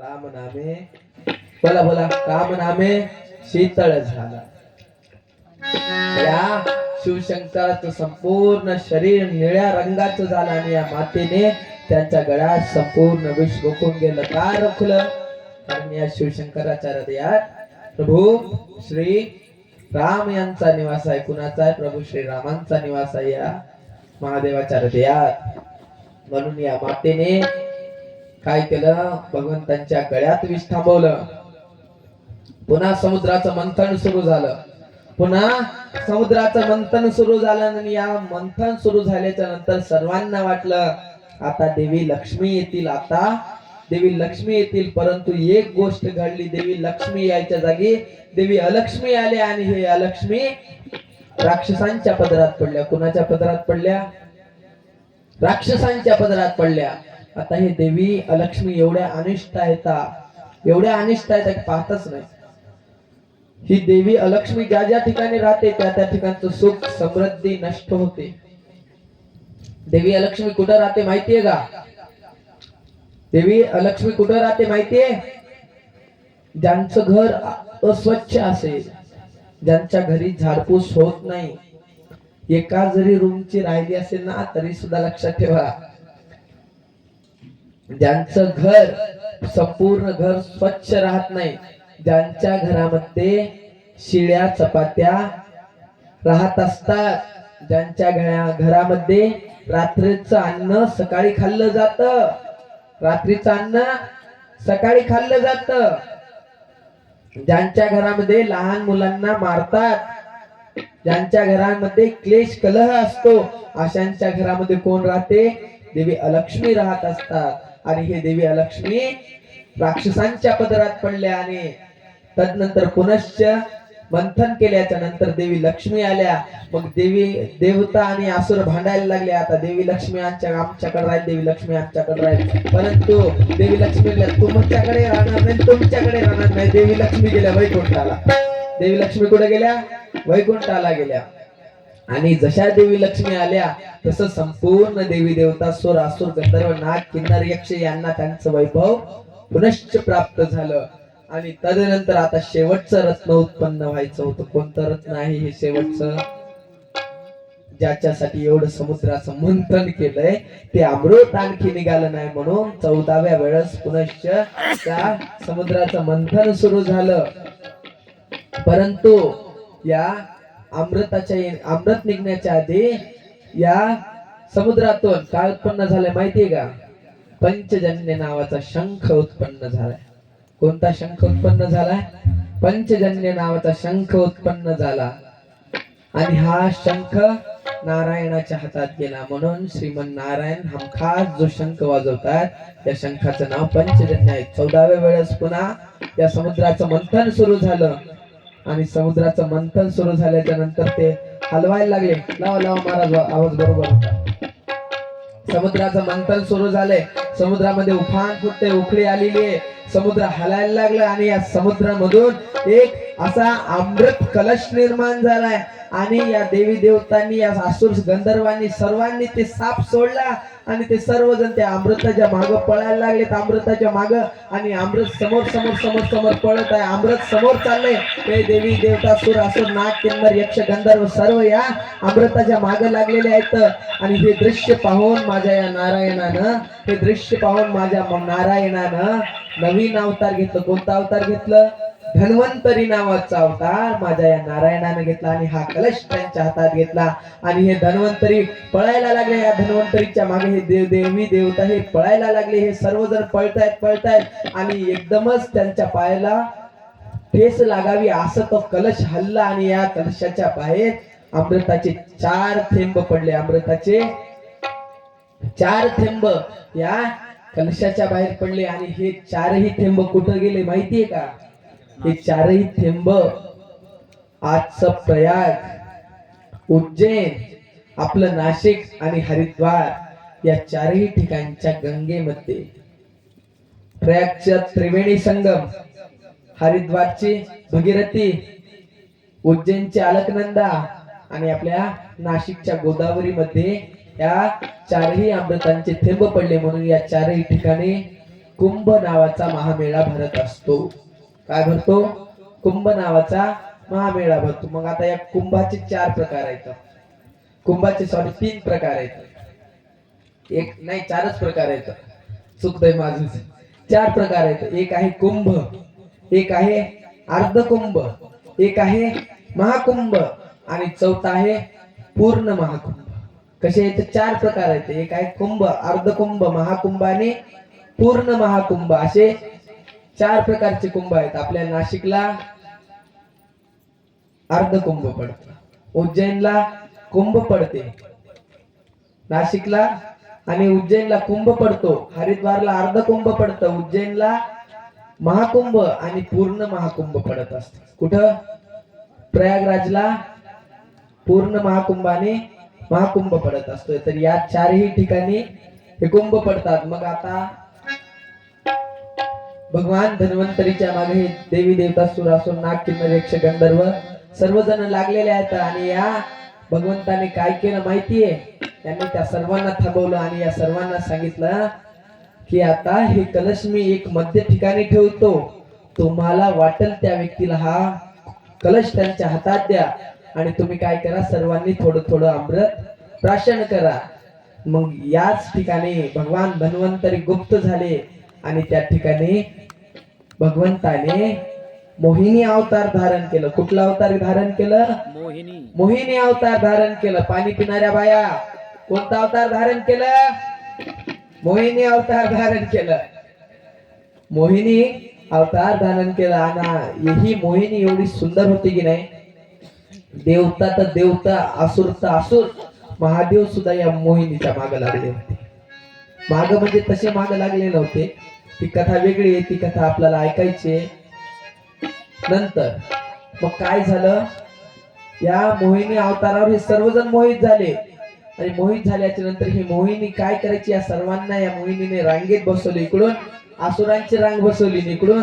राम नामे बोला बोला काम नामे शीतळ झाला. या शिवशंकराचं संपूर्ण शरीर निळ्या रंगाचं झालं आणि या मातेने त्यांच्या गळ्यात संपूर्ण विष रोखून गेलं का रोखलं. कारण या शिवशंकराच्या हृदयात प्रभू श्री राम यांचा निवास आहे. कुणाचा आहे? प्रभू श्री रामांचा निवास आहे या महादेवाच्या हृदयात. म्हणून या मातेने काय केलं? भगवंतांच्या गळ्यात विष थांबवलं. पुन्हा समुद्राचं मंथन सुरू झालं. पुन्हा समुद्राचं मंथन सुरू झालं आणि या मंथन सुरू झाल्याच्यानंतर सर्वांना वाटलं आता देवी लक्ष्मी येतील आता. देवी लक्ष्मी येतील परंतु एक गोष्ट घडली. देवी लक्ष्मी यायच्या जागी देवी अलक्ष्मी आले आणि हे अलक्ष्मी राक्षसांच्या पदरात पडल्या. कुणाच्या पदरात पडल्या? राक्षसांच्या पदरात पडल्या. आता हे देवी अलक्ष्मी एवढ्या अनिष्ट आहेत एवढ्या अनिष्ट आहेत पाहतच नाही. ही देवी अलक्ष्मी ज्या ज्या ठिकाणी राहते त्या त्या ठिकाणचं सुख समृद्धी नष्ट होते. देवी अलक्ष्मी कुठं राहते माहितीये का? देवी अलक्ष्मी कुठं राहते माहितीये? ज्यांचं घर अस्वच्छ असेल ज्यांच्या घरी झाडपूस होत नाही एका जरी रूमची राहिली असेल ना तरी सुद्धा लक्षात ठेवा. ज्यांचं घर संपूर्ण घर स्वच्छ राहत नाही ज्यांच्या घरामध्ये शिळ्या चपात्या राहत असतात ज्यांच्या घरामध्ये रात्रीचं अन्न सकाळी खाल्लं जात. रात्रीचं अन्न सकाळी खाल्लं जात. ज्यांच्या घरामध्ये लहान मुलांना मारतात ज्यांच्या घरामध्ये क्लेश कलह असतो अशांच्या घरामध्ये कोण राहते? देवी अलक्ष्मी राहत असतात. आणि हे देवी लक्ष्मी राक्षसांच्या पदरात पडल्या आणि तदनंतर पुनश्च मंथन केल्याच्यानंतर देवी लक्ष्मी आल्या. मग देवी देवता आणि आसुर भांडायला लागले. आता देवी लक्ष्मी आमच्या आमच्याकडे राहील देवी लक्ष्मी आमच्याकडे राहील. परंतु देवी लक्ष्मी तुमच्याकडे राहणार नाही तुमच्याकडे राहणार नाही. देवी लक्ष्मी गेल्या वैकुंठाला. देवी लक्ष्मी कुठे गेल्या? वैकुंठाला गेल्या. आणि जशा देवी लक्ष्मी आल्या तसं संपूर्ण देवी देवता सुर असुर गंधर्व नाग किन्नर यक्ष यांना त्यांचं वैभव पुनश्च प्राप्त झालं. आणि तदनंतर आता शेवटचं रत्न उत्पन्न व्हायचं होतं. कोणतं रत्न आहे हे शेवटचं? ज्याच्यासाठी एवढं समुद्राचं मंथन केलंय ते अमृत आणखी निघालं नाही म्हणून चौदाव्या वेळेस पुनश्च त्या समुद्राचं मंथन सुरू झालं. परंतु या अमृताच्या अमृत निघण्याच्या आधी या समुद्रातून काय उत्पन्न झालंय माहितीये का? पंचजन्य नावाचा शंख उत्पन्न झालाय. कोणता शंख उत्पन्न झालाय? पंचजन्य नावाचा शंख उत्पन्न झाला. आणि हा शंख नारायणाच्या हातात गेला. म्हणून श्रीमन नारायण हमखास जो शंख वाजवतात त्या शंखाचं नाव पंचजन्य आहे. चौदाव्या वेळेस पुन्हा या समुद्राचं मंथन सुरू झालं. आणि समुद्राचं मंथन सुरू झाल्याच्यानंतर ते हलवायला लागले. लावा लावा महाराज आवाज बरोबर होता. समुद्राचं मंथन सुरू झाले. समुद्रामध्ये उफान फुटते उखळी आलेली आहे. समुद्र हलायला लागला आणि या समुद्रामधून एक असा अमृत कलश निर्माण झालाय. आणि या देवी देवतांनी या असुर गंधर्वांनी सर्वांनी ते साप सोडला आणि ते सर्वजण त्या अमृताच्या माग पळायला लागले. अमृताच्या माग आणि अमृत समोर समोर समोर समोर पळत आहे. अमृत समोर चाललंय. ते देवी देवता सुर असुर नाग किन्नर यक्ष गंधर्व सर्व या अमृताच्या माग लागलेले आहेत. आणि हे दृश्य पाहून माझ्या या नारायणानं हे दृश्य पाहून माझ्या नारायणानं नवीन अवतार घेतलं. कोणता अवतार घेतलं? धन्वंतरी नावाचा अवतार माझ्या या नारायणाने घेतला आणि हा कलश त्यांच्या हातात घेतला. आणि हे धन्वंतरी पळायला लागले. या धन्वंतरीच्या मागे हे देव देवी देवता हे पळायला लागले. हे सर्वजण पळतायत पळतायत. आणि एकदमच त्यांच्या पायाला ठेस लागावी असं तो कलश हल्ला आणि या कलशाच्या बाहेर अमृताचे चार थेंब पडले. अमृताचे चार थेंब. या कलशाच्या बाहेर पडले आणि हे चारही थेंब कुठं गेले माहितीये का? हे चारही थेंब आजचं प्रयाग उज्जैन आपलं नाशिक आणि हरिद्वार या चारही ठिकाणच्या गंगेमध्ये. प्रयागच्या त्रिवेणी संगम हरिद्वारची भगीरथी उज्जैनची अलकनंदा आणि आपल्या नाशिकच्या गोदावरीमध्ये या चारही अमृतांचे थेंब पडले म्हणून या चारही ठिकाणी कुंभ नावाचा महामेळा भरत असतो. काय भरतो? कुंभ नावाचा महामेळा भरतो. मग आता या कुंभाचे चार प्रकार आहेत. कुंभाचे सॉरी तीन प्रकार आहेत. एक नाही चारच प्रकार आहेत. चुकतंय माझं. चार प्रकार आहेत. एक आहे कुंभ एक आहे अर्धकुंभ एक आहे महाकुंभ आणि चौथा आहे पूर्ण महाकुंभ कसे आहेत? चार प्रकार आहेत. एक आहे कुंभ अर्धकुंभ महाकुंभ आणि पूर्ण महाकुंभ. असे चार प्रकारचे कुंभ आहेत. आपल्या नाशिकला अर्धकुंभ पडत. उज्जैनला कुंभ पडते. नाशिकला आणि उज्जैनला कुंभ पडतो. हरिद्वारला अर्धकुंभ पडतं. उज्जैनला महाकुंभ आणि पूर्ण महाकुंभ पडत असत. कुठं? प्रयागराजला पूर्ण महाकुंभाने महाकुंभ पडत असतोय. तर या चारही ठिकाणी हे कुंभ पडतात. मग आता भगवान धन्वंतरीच्या मागे हे देवी देवता सुरासूर नाग किन्नर यक्ष गंधर्व सर्वजण लागलेले आहेत. आणि या भगवंताने काय केलं माहितीये? त्यांनी त्या सर्वांना थांबवलं आणि या सर्वांना सांगितलं की आता हे कलश मी एक मध्य ठिकाणी ठेवतो. तुम्हाला वाटेल त्या व्यक्तीला हा कलश त्यांच्या हातात द्या. आणि तुम्ही काय करा सर्वांनी थोडं थोडं अमृत प्राशन करा. मग याच ठिकाणी भगवान धन्वंतरी गुप्त झाले आणि त्या ठिकाणी भगवंताने मोहिनी अवतार धारण केलं. कुठला अवतार धारण केलं? मोहिनी. मोहिनी अवतार धारण केलं. पाणी पिणाऱ्या बाया कोणता अवतार धारण केलं? मोहिनी अवतार धारण केलं. मोहिनी अवतार धारण केला. आणि ही मोहिनी एवढी सुंदर होती की नाही? देवता तर देवता असुर तर असुर. महादेव सुद्धा या मोहिनीच्या माग लागले होते. माग म्हणजे तसे माग लागले नव्हते. ती कथा वेगळी आहे ती कथा आपल्याला ऐकायची नंतर मग काय झालं? या मोहिनी अवतारावर हे सर्वजण मोहित झाले. आणि मोहित झाल्याच्यानंतर ही मोहिनी काय करायची या सर्वांना या मोहिनीने रांगेत बसवली इकडून आसुरांची रांग बसवली इकडून.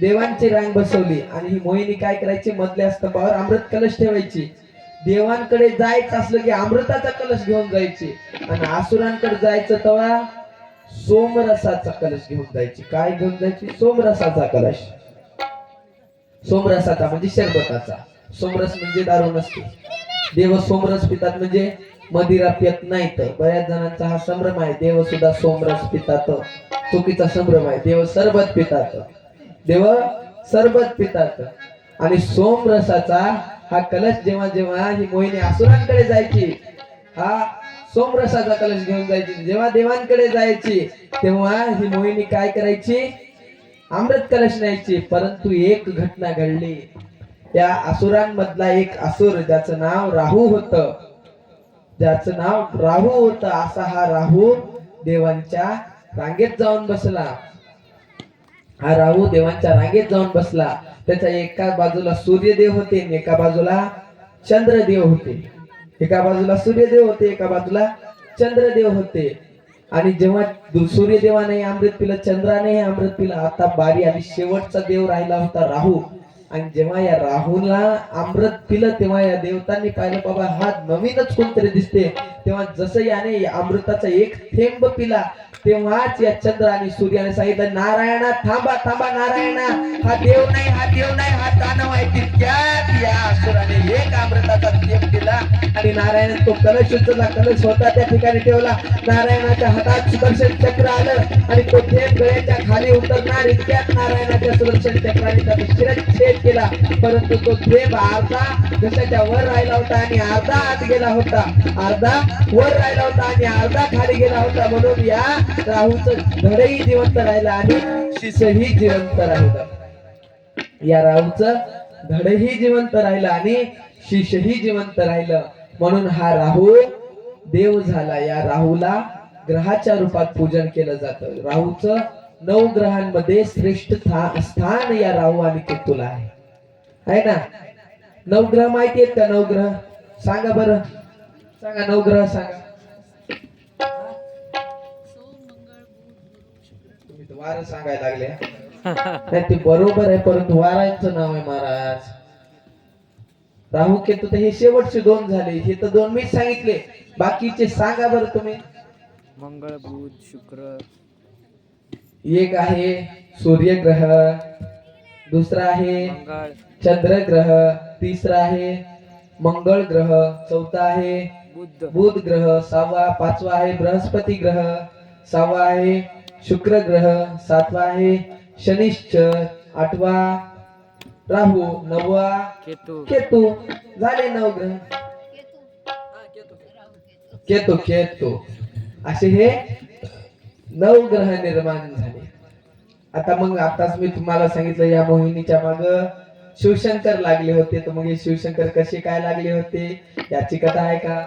देवांची रांग बसवली. आणि ही मोहिनी काय करायची? मधल्या स्तंभावर अमृत कलश ठेवायची. देवांकडे जायचं असलं की अमृताचा कलश घेऊन जायची. आणि आसुरांकडे जायचं तेव्हा सोमरसाचा कलश घेऊन जायची. काय घेऊन जायची? सोमरसाचा कलश. सोमरसाचा म्हणजे शरबताचा. सोमरस म्हणजे दारू नसते देव सोमरस पितात म्हणजे मदिरा पित तर बऱ्याच जणांचा हा संभ्रम आहे. देव सुद्धा सोमरस पितात. चुकीचा संभ्रम आहे. देव सरबत पितात. देव सरबत पितात. आणि सोमरसाचा हा कलश जेव्हा जेव्हा ही मोहिनी असुरांकडे जायची हा सोमरसाचा कलश घेऊन जायची जेव्हा देवांकडे जायची तेव्हा ही मोहिनी काय करायची? अमृत कलश न्यायची. परंतु एक घटना घडली. त्या असुरांमधला एक असुर ज्याचं नाव राहू होत. ज्याचं नाव राहू होत असा हा राहू देवांच्या रांगेत जाऊन बसला. हा राहू देवांच्या रांगेत जाऊन बसला. त्याच्या एका बाजूला सूर्यदेव होते आणि एका बाजूला चंद्रदेव होते. एका बाजूला सूर्यदेव होते एका बाजूला चंद्रदेव होते. आणि जेव्हा सूर्यदेवाने अमृत पिलं चंद्राने अमृत पिलं आता बारी आणि शेवटचा देव राहिला होता राहू. आणि जेव्हा या राहूला अमृत पिलं तेव्हा या देवतांनी पाहिलं बाबा हा नवीनच कोणतरी दिसते. तेव्हा जसं याने अमृताचा एक थेंब पिला तेव्हाच या चंद्र आणि सूर्याने सांगितलं नारायणा थांबा थांबा नारायणा. हा देव नाही हा देव नाही हा दानव आहे. तितक्यात या असुराने एक अमृताचा थेंब दिला आणि नारायण तो कलश उचलला कलश होता त्या ठिकाणी ठेवला. नारायणाच्या हातात सुदर्शन चक्र आलं आणि तो थेंब गळ्याच्या खाली उतरणार. इतक्यात नारायणाच्या सुदर्शन चक्राने त्याचा शिरच्छेद केला. परंतु तो थेंब अर्धा घशाच्या वर राहिला होता आणि अर्धा आत गेला होता. अर्धा वर राहिला होता आणि अर्धा खाली गेला होता म्हणून या राहूचं धडही जिवंत राहिलं आणि शिसही जिवंत राहिलं. या राहूचं धडही जिवंत राहिलं आणि शिषही जिवंत राहिलं. म्हणून हा राहू देव झाला. या राहूला ग्रहाच्या रूपात पूजन केलं जातं. राहूचं नऊ ग्रहांमध्ये श्रेष्ठ स्थान या राहू आणि केतूला आहे. आहे ना? नवग्रह माहिती आहेत का नवग्रह सांगा बरं. सांगा नवग्रह सांगा. वारं सांगायला लागले. नाही ते बरोबर आहे परंतु वारांचं नाव आहे महाराज. राहू केतू तर हे शेवटचे दोन झाले. हे तर दोन मीच सांगितले. बाकीचे सांगा बरं तुम्ही. मंगळ बुध शुक्र. एक आहे सूर्यग्रह दुसरा आहे मंगळ. चंद्रग्रह तिसरा आहे मंगळ ग्रह चौथा आहे बुध ग्रह सहावा पाचवा आहे बृहस्पती ग्रह सहावा आहे शुक्र ग्रह सातवा आहे शनिश्चर आठवा राहू नववा केतू. केतू. झाले नऊ ग्रह. केतू केतू. असे हे नऊ ग्रह निर्माण झाले. आता मग आताच मी तुम्हाला सांगितलं या मोहिनीच्या माग शिवशंकर लागले होते. तर मग हे शिवशंकर कसे काय लागले होते? याची कथा आहे का?